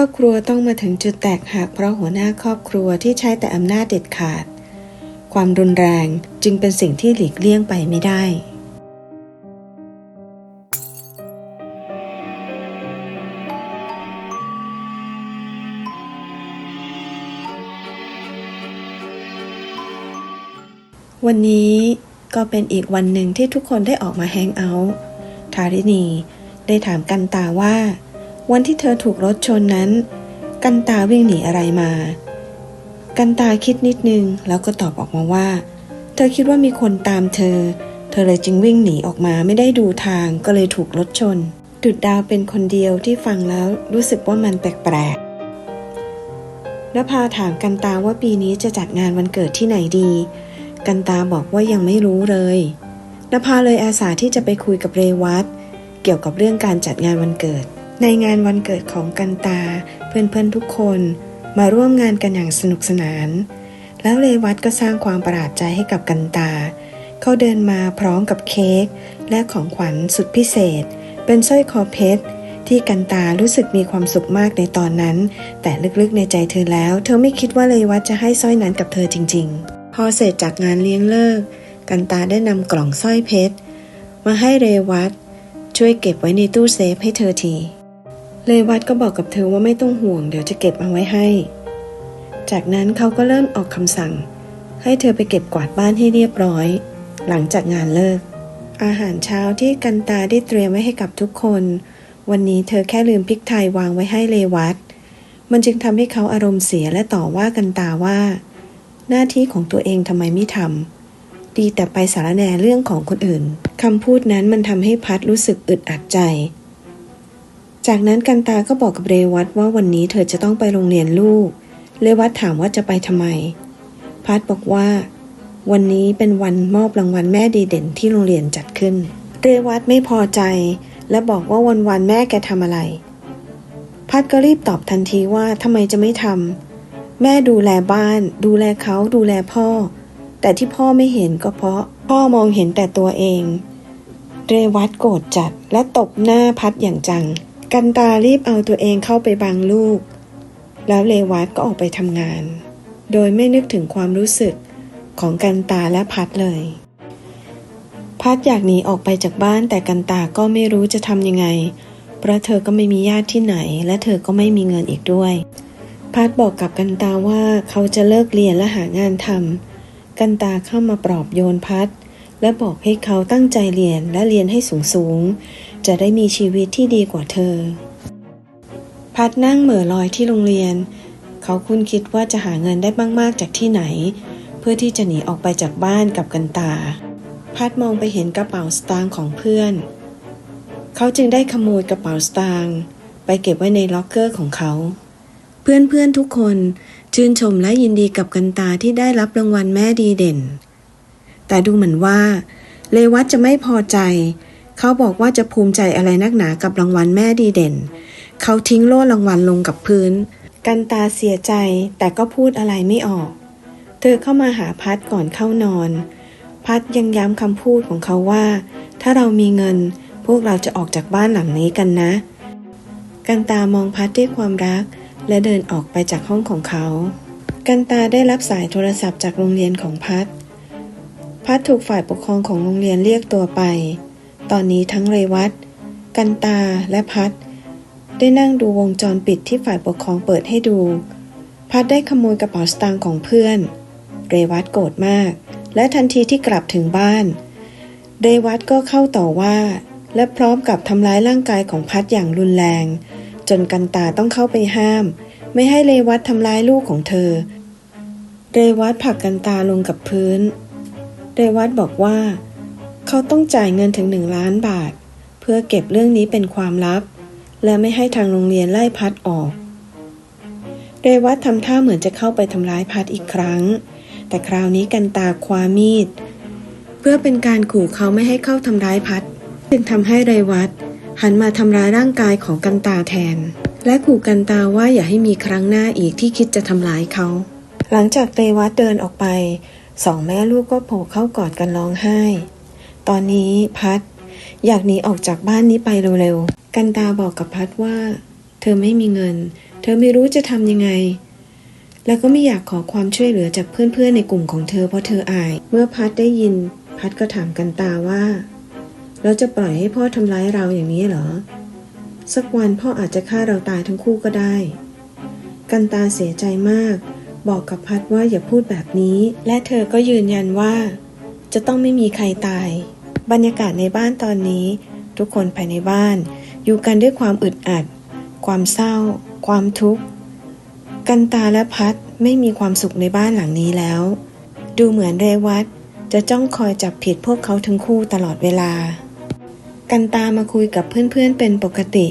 ครอบครัวต้องมาถึงจุดแตกหักเพราะหัวหน้าครอบครัวที่ใช้แต่อำนาจเด็ดขาด ความรุนแรงจึงเป็นสิ่งที่หลีกเลี่ยงไปไม่ได้วันนี้ก็เป็นอีกวันหนึ่งที่ทุกคนได้ออกมาแฮงเอาท์ทารินีได้ถามกันตาว่า วันที่เธอถูกรถชนนั้น กันตาวิ่งหนีอะไรมา กันตาคิดนิดนึงแล้วก็ตอบออกมาว่า เธอคิดว่ามีคนตามเธอ เธอเลยจึงวิ่งหนีออกมาไม่ได้ดูทางก็เลยถูกรถชน ดุดดาวเป็นคนเดียวที่ฟังแล้วรู้สึกว่ามันแปลกๆนภาถามกันตาว่าปีนี้จะจัดงานวันเกิดที่ไหนดี กันตาบอกว่ายังไม่รู้เลยนภาเลยอาสาที่จะไปคุยกับเรวัตเกี่ยวกับเรื่องการจัดงานวันเกิด ในงานวันเกิดของกันตา เพื่อนๆทุกคนมาร่วมงานกันอย่างสนุกสนาน แล้วเรวัตก็สร้างความประหลาดใจให้กับกันตา เขาเดินมาพร้อมกับเค้กและของขวัญสุดพิเศษ เป็นสร้อยคอเพชรที่กันตารู้สึกมีความสุขมากในตอนนั้น แต่ลึกๆในใจเธอแล้ว เธอไม่คิดว่าเรวัตจะให้สร้อยนั้นกับเธอจริง ๆ พอเสร็จจากงานเลี้ยงเลิก กันตาได้นำกล่องสร้อยเพชรมาให้เรวัตช่วยเก็บไว้ในตู้เซฟให้เธอที เรวัตก็บอกกับเธอว่าไม่ต้องห่วง เดี๋ยวจะเก็บเอาไว้ให้ จากนั้นเขาก็เริ่มออกคำสั่ง ให้เธอไปเก็บกวาดบ้านให้เรียบร้อย หลังจากงานเลิก อาหารเช้าที่กันตาได้เตรียมไว้ให้กับทุกคน วันนี้เธอแค่ลืมพริกไทยวางไว้ให้เลวัตมันจึงทำให้เขาอารมณ์เสียและต่อว่ากันตาว่า หน้าที่ของตัวเองทำไมไม่ทำดีแต่ไปสารแหนเรื่องของคนอื่นคำพูดนั้นมันทำให้พัดรู้สึกอึดอัดใจ จากนั้นกันตาก็บอกกับเรวัตว่าวันนี้เธอจะต้องไปโรงเรียนลูก เรวัตถามว่าจะไปทำไม พัดบอกว่า วันนี้เป็นวันมอบรางวัลแม่ดีเด่นที่โรงเรียนจัดขึ้น เรวัตไม่พอใจ และบอกว่าวันวันแม่แกทำอะไร พัดก็รีบตอบทันทีว่าทำไมจะไม่ทำแม่ดูแลบ้าน ดูแลเขาดูแลพ่อ แต่ที่พ่อไม่เห็นก็เพราะ พ่อมองเห็นแต่ตัวเอง เรวัตโกรธจัดและตบหน้าพัดอย่างจัง กันตารีบเอาตัวเองเข้าไปบังลูก แล้วเรวัตก็ออกไปทำงาน โดยไม่นึกถึงความรู้สึกของกันตาและพัดเลย พัดอยากหนีออกไปจากบ้านแต่กันตาก็ไม่รู้จะทำยังไง เพราะเธอก็ไม่มีญาติที่ไหน และเธอก็ไม่มีเงินอีกด้วย พัดบอกกับกันตาว่าเขาจะเลิกเรียนและหางานทำกันตาเข้ามาปลอบโยนพัดและบอกให้เขาตั้งใจเรียนและเรียนให้สูงสูง จะได้มีชีวิตที่ดีกว่าเธอ พัดนั่งเหม่อลอยที่โรงเรียน เขาคุ้นคิดว่าจะหาเงินได้มากๆจากที่ไหน เพื่อที่จะหนีออกไปจากบ้านกับกันตา พัดมองไปเห็นกระเป๋าสตางค์ของเพื่อน เขาจึงได้ขโมยกระเป๋าสตางค์ไปเก็บไว้ในล็อกเกอร์ของเขา เพื่อนๆทุกคนชื่นชมและยินดีกับกันตาที่ได้รับรางวัลแม่ดีเด่น แต่ดูเหมือนว่า เลวัตจะไม่พอใจ เขาบอกว่าจะภูมิใจอะไรนักหนากับรางวัลแม่ดีเด่น เขาทิ้งโล่รางวัลลงกับพื้น กันตาเสียใจแต่ก็พูดอะไรไม่ออก เธอเข้ามาหาพัดก่อนเข้านอน พัดยังย้ำคำพูดของเขาว่า ถ้าเรามีเงิน พวกเราจะออกจากบ้านหลังนี้กันนะ กันตามองพัดด้วยความรัก และเดินออกไปจากห้องของเขา กันตาได้รับสายโทรศัพท์จากโรงเรียนของพัด พัดถูกฝ่ายปกครองของโรงเรียนเรียกตัวไป ตอนนี้ทั้งเรวัตกันตาและพัดได้นั่งดูวงจรปิดที่ฝ่ายปกครองเปิดให้ดู พัดได้ขโมยกระเป๋าสตางค์ของเพื่อน เรวัตโกรธมาก และทันทีที่กลับถึงบ้าน เรวัตก็เข้าต่อว่า และพร้อมกับทำร้ายร่างกายของพัดอย่างรุนแรง จนกันตาต้องเข้าไปห้าม ไม่ให้เรวัตทำร้ายลูกของเธอ เรวัตผลักกันตาลงกับพื้น เรวัตบอกว่า เขาต้องจ่ายเงินถึงหนึ่งล้านบาท เพื่อเก็บเรื่องนี้เป็นความลับ และไม่ให้ทางโรงเรียนไล่พัดออก เรวัตทำท่าเหมือนจะเข้าไปทำร้ายพัดอีกครั้ง แต่คราวนี้กันตาคว้ามีด เพื่อเป็นการขู่เขาไม่ให้เข้าทำร้ายพัด จึงทำให้เรวัตหันมาทำร้ายร่างกายของกันตาแทน และขู่กันตาว่าอย่าให้มีครั้งหน้าอีกที่คิดจะทำร้ายเขา หลังจากเรวัตเดินออกไปสองแม่ลูกก็โผล่เข้ากอดกันร้องไห้ ตอนนี้พัดอยากหนีออกจากบ้านนี้ไปเร็วๆ กันตาบอกกับพัดว่า เธอไม่มีเงิน เธอไม่รู้จะทำยังไง แล้วก็ไม่อยากขอความช่วยเหลือจากเพื่อนๆในกลุ่มของเธอเพราะเธออาย เมื่อพัดได้ยิน พัดก็ถามกันตาว่า เราจะปล่อยให้พ่อทำร้ายเราอย่างนี้เหรอ สักวันพ่ออาจจะฆ่าเราตายทั้งคู่ก็ได้ กันตาเสียใจมาก บอกกับพัดว่าอย่าพูดแบบนี้ และเธอก็ยืนยันว่า จะต้องไม่มีใครตาย บรรยากาศในบ้านตอนนี้ ทุกคนภายในบ้าน อยู่กันด้วยความอึดอัด ความเศร้า ความทุกข์ กันตาและพัดไม่มีความสุขในบ้านหลังนี้แล้ว ดูเหมือนเรวัตจะจ้องคอยจับผิดพวกเขาทั้งคู่ตลอดเวลา กันตามาคุยกับเพื่อนๆเป็นปกติ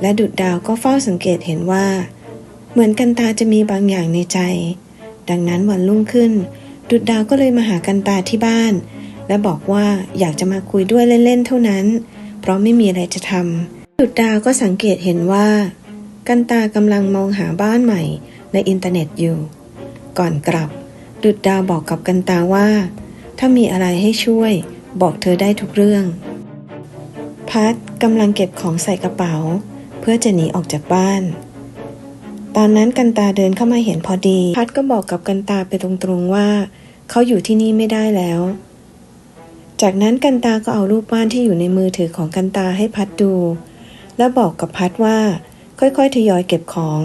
และดุดดาวก็เฝ้าสังเกตเห็นว่า เหมือนกันตาจะมีบางอย่างในใจ ดังนั้นวันรุ่งขึ้น ดุดดาวก็เลยมาหากันตาที่บ้าน และบอกว่าอยากจะมาคุยด้วยเล่นๆเท่านั้น เพราะไม่มีอะไรจะทำดุดดาวก็สังเกตเห็นว่า กันตากำลังมองหาบ้านใหม่ในอินเทอร์เน็ตอยู่ ก่อนกลับ ดุดดาวบอกกับกันตาว่า ถ้ามีอะไรให้ช่วยบอกเธอได้ทุกเรื่อง พัดกำลังเก็บของใส่กระเป๋า เพื่อจะหนีออกจากบ้าน ตอนนั้นกันตาเดินเข้ามาเห็นพอดี พัดก็บอกกับกันตาไปตรงๆว่า เขาอยู่ที่นี่ไม่ได้แล้ว จากนั้นกันตาก็เอารูปบ้านที่อยู่ในมือถือของกันตาให้พัดดู แล้วบอกกับพัดว่า ค่อยๆทยอยเก็บของ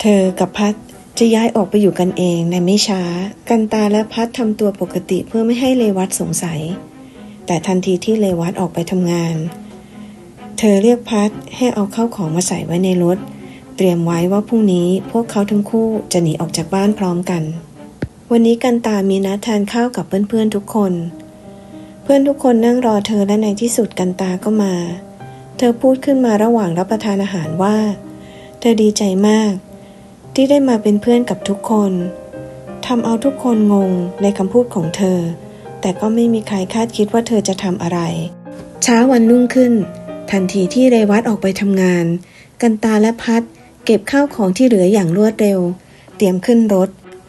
เธอกับพัดจะย้ายออกไปอยู่กันเองในไม่ช้า กันตาและพัดทำตัวปกติเพื่อไม่ให้เลวัตสงสัย แต่ทันทีที่เลวัตออกไปทำงาน เธอเรียกพัดให้เอาเข้าของมาใส่ไว้ในรถ เตรียมไว้ว่าพรุ่งนี้พวกเขาทั้งคู่จะหนีออกจากบ้านพร้อมกัน วันนี้กันตามีนัดทานข้าวกับเพื่อนๆทุกคน เพื่อนทุกคนนั่งรอเธอและในที่สุดกันตาก็มา เธอพูดขึ้นมาระหว่างรับประทานอาหารว่า เธอดีใจมาก ที่ได้มาเป็นเพื่อนกับทุกคนทำเอาทุกคนงงในคำพูดของเธอ แต่ก็ไม่มีใครคาดคิดว่าเธอจะทำอะไร เช้าวันรุ่งขึ้น ทันทีที่เรวัตออกไปทำงาน กันตาและพัดเก็บข้าวของที่เหลืออย่างรวดเร็ว เตรียมขึ้นรถ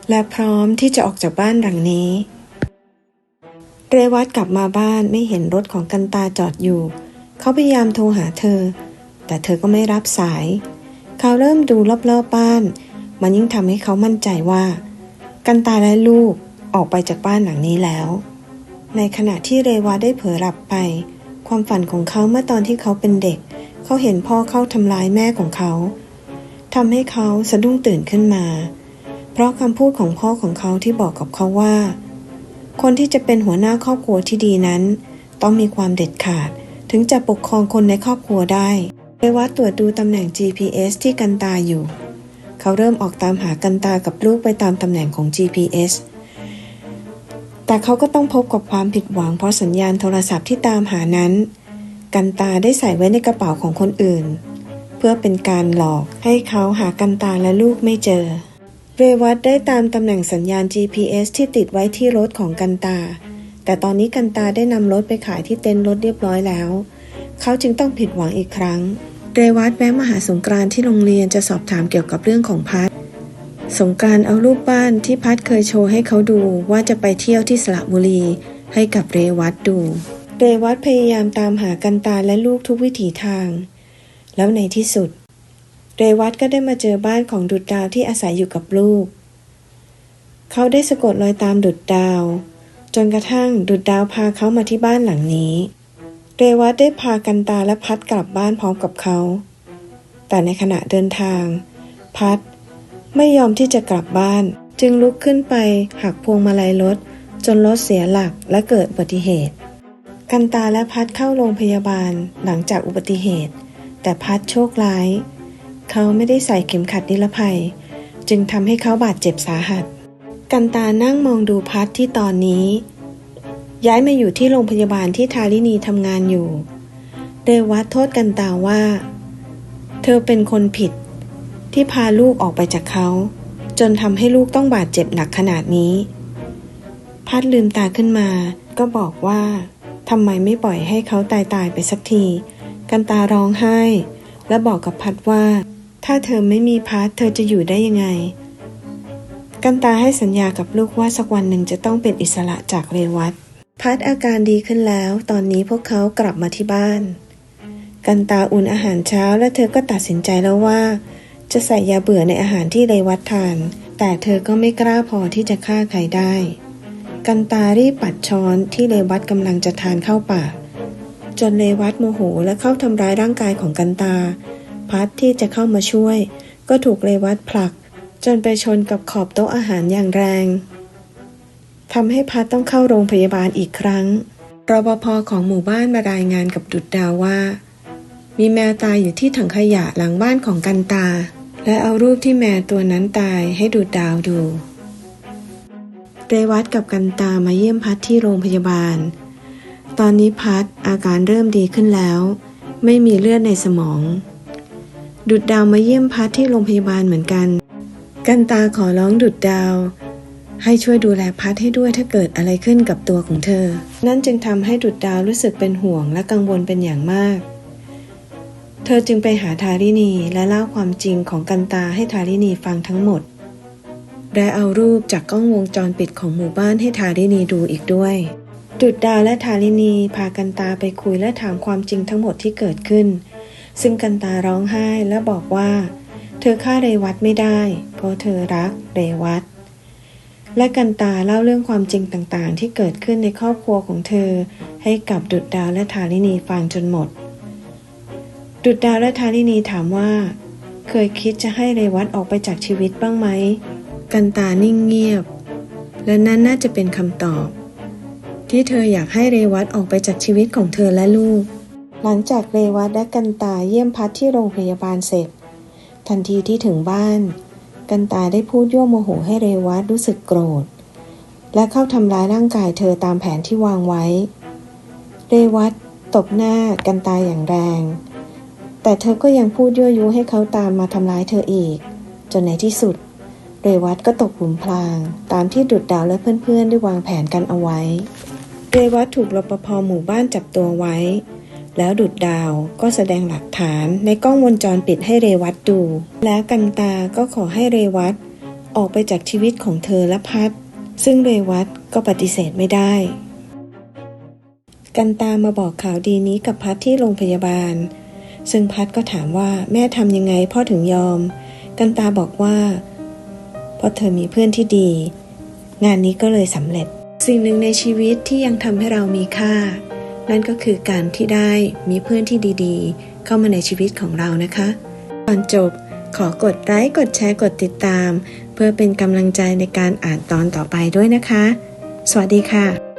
และพร้อมที่จะออกจากบ้านหลังนี้ เรวัตกลับมาบ้านไม่เห็นรถของกันตาจอดอยู่ เขาพยายามโทรหาเธอ แต่เธอก็ไม่รับสาย เขาเริ่มดูรอบๆบ้าน มันยิ่งทำให้เขามั่นใจว่า กันตาและลูกออกไปจากบ้านหลังนี้แล้ว ในขณะที่เรวาได้เผลอหลับไป ความฝันของเขาเมื่อตอนที่เขาเป็นเด็ก เขาเห็นพ่อเข้าทำร้ายแม่ของเขาทำให้เขาสะดุ้งตื่นขึ้นมา เพราะคำพูดของพ่อของเขาที่บอกกับเขาว่า คนที่จะเป็นหัวหน้าครอบครัวที่ดีนั้น ต้องมีความเด็ดขาด ถึงจะปกครองคนในครอบครัวได้เรวัตตรวจดูตำแหน่ง GPS ที่กันตาอยู่ เขาเริ่มออกตามหากันตากับลูกไปตามตำแหน่งของ GPS แต่เขาก็ต้องพบกับความผิดหวังเพราะสัญญาณโทรศัพท์ที่ตามหานั้น กันตาได้ใส่ไว้ในกระเป๋าของคนอื่น เพื่อเป็นการหลอกให้เขาหากันตาและลูกไม่เจอ เรวัตได้ตามตำแหน่งสัญญาณ GPS ที่ติดไว้ที่รถของกันตา แต่ตอนนี้กันตาได้นำรถไปขายที่เต็นท์รถเรียบร้อยแล้ว เขาจึงต้องผิดหวังอีกครั้ง เรวัตแวะมหาสงกรานที่โรงเรียนจะสอบถามเกี่ยวกับเรื่องของพัด สงกรานเอารูปบ้านที่พัดเคยโชว์ให้เขาดูว่าจะไปเที่ยวที่สระบุรี ให้กับเรวัตดู เรวัตพยายามตามหากันตาและลูกทุกวิถีทาง แล้วในที่สุด เรวัตก็ได้มาเจอบ้านของดุดดาวที่อาศัยอยู่กับลูก เขาได้สะกดรอยตามดุดดาว จนกระทั่งดุดดาวพาเขามาที่บ้านหลังนี้ เรวัตได้พากันตาและพัดกลับบ้านพร้อมกับเขา แต่ในขณะเดินทาง พัดไม่ยอมที่จะกลับบ้าน จึงลุกขึ้นไปหักพวงมาลัยรถจนรถเสียหลักและเกิดอุบัติเหตุ กันตาและพัดเข้าโรงพยาบาลหลังจากอุบัติเหตุ แต่พัดโชคร้าย เขาไม่ได้ใส่เข็มขัดนิรภัย จึงทำให้เขาบาดเจ็บสาหัส กันตานั่งมองดูพัดที่ตอนนี้ ย้ายมาอยู่ที่โรงพยาบาลที่ทารินีทำงานอยู่เรวัตโทษกันตาว่า เธอเป็นคนผิด ที่พาลูกออกไปจากเขา จนทำให้ลูกต้องบาดเจ็บหนักขนาดนี้ พัดลืมตาขึ้นมา ก็บอกว่าทำไมไม่ปล่อยให้เขาตายตายไปสักที กันตาร้องไห้ และบอกกับพัดว่า ถ้าเธอไม่มีพัดเธอจะอยู่ได้ยังไง กันตาให้สัญญากับลูกว่าสักวันหนึ่งจะต้องเป็นอิสระจากเรวัตพัดอาการดีขึ้นแล้ว ตอนนี้พวกเขากลับมาที่บ้าน กันตาอุ่นอาหารเช้าและเธอก็ตัดสินใจแล้วว่า จะใส่ยาเบื่อในอาหารที่เรวัตทาน แต่เธอก็ไม่กล้าพอที่จะฆ่าใครได้ กันตารีบปัดช้อนที่เรวัตกำลังจะทานเข้าปากจนเรวัตโมโหและเข้าทำร้ายร่างกายของกันตา พัดที่จะเข้ามาช่วย ก็ถูกเรวัตผลัก จนไปชนกับขอบโต๊ะอาหารอย่างแรงทำให้พัดต้องเข้าโรงพยาบาลอีกครั้ง รปภของหมู่บ้านมารายงานกับดุดดาวว่า มีแมวตายอยู่ที่ถังขยะหลังบ้านของกันตา และเอารูปที่แมวตัวนั้นตายให้ดุดดาวดู เรวัตกับกันตามาเยี่ยมพัดที่โรงพยาบาล ตอนนี้พัดอาการเริ่มดีขึ้นแล้ว ไม่มีเลือดในสมอง ดุดดาวมาเยี่ยมพัดที่โรงพยาบาลเหมือนกัน กันตาขอร้องดุดดาว ให้ช่วยดูแลพัดให้ด้วยถ้าเกิดอะไรขึ้นกับตัวของเธอ นั่นจึงทำให้ดุดดาวรู้สึกเป็นห่วงและกังวลเป็นอย่างมาก เธอจึงไปหาทารินีและเล่าความจริงของกันตาให้ทารินีฟังทั้งหมด และเอารูปจากกล้องวงจรปิดของหมู่บ้านให้ทารินีดูอีกด้วยดุดดาวและทารินีพากันตาไปคุยและถามความจริงทั้งหมดที่เกิดขึ้น ซึ่งกันตาร้องไห้และบอกว่า เธอฆ่าเรวัตไม่ได้ เพราะเธอรักเรวัตและกันตาเล่าเรื่องความจริงต่างๆ ที่เกิดขึ้นในครอบครัวของเธอ ให้กับดุดดาวและทารินีฟังจนหมด ดุดดาวและทารินีถามว่า เคยคิดจะให้เรวัตออกไปจากชีวิตบ้างไหม กันตานิ่งเงียบ และนั่นน่าจะเป็นคำตอบ ที่เธออยากให้เรวัตออกไปจากชีวิตของเธอและลูก หลังจากเรวัตและกันตาเยี่ยมพัดที่โรงพยาบาลเสร็จ ทันทีที่ถึงบ้าน กันตาได้พูดยั่วโมโหให้เรวัตรู้สึกโกรธ และเข้าทำร้ายร่างกายเธอตามแผนที่วางไว้ เรวัตตบหน้ากันตาอย่างแรง แต่เธอก็ยังพูดยั่วยุให้เขาตามมาทำร้ายเธออีก จนในที่สุด เรวัตก็ตกหลุมพราง ตามที่ดุดดาวและเพื่อนๆได้วางแผนกันเอาไว้ เรวัตถูกรปภหมู่บ้านจับตัวไว้ แล้วดุดดาวก็แสดงหลักฐานในกล้องวงจรปิดให้เรวัตดู แล้วกันตาก็ขอให้เรวัตออกไปจากชีวิตของเธอและพัด ซึ่งเรวัตก็ปฏิเสธไม่ได้ กันตามาบอกข่าวดีนี้กับพัดที่โรงพยาบาล ซึ่งพัดก็ถามว่าแม่ทำยังไงพ่อถึงยอม กันตาบอกว่าเพราะเธอมีเพื่อนที่ดี งานนี้ก็เลยสำเร็จ สิ่งหนึ่งในชีวิตที่ยังทำให้เรามีค่า นั่นก็คือการที่ได้มีเพื่อนที่ดีๆ เข้ามาในชีวิตของเรานะคะก่อนจบขอกดไลค์กดแชร์กดติดตาม เพื่อเป็นกำลังใจในการอ่านตอนต่อไปด้วยนะคะ สวัสดีค่ะ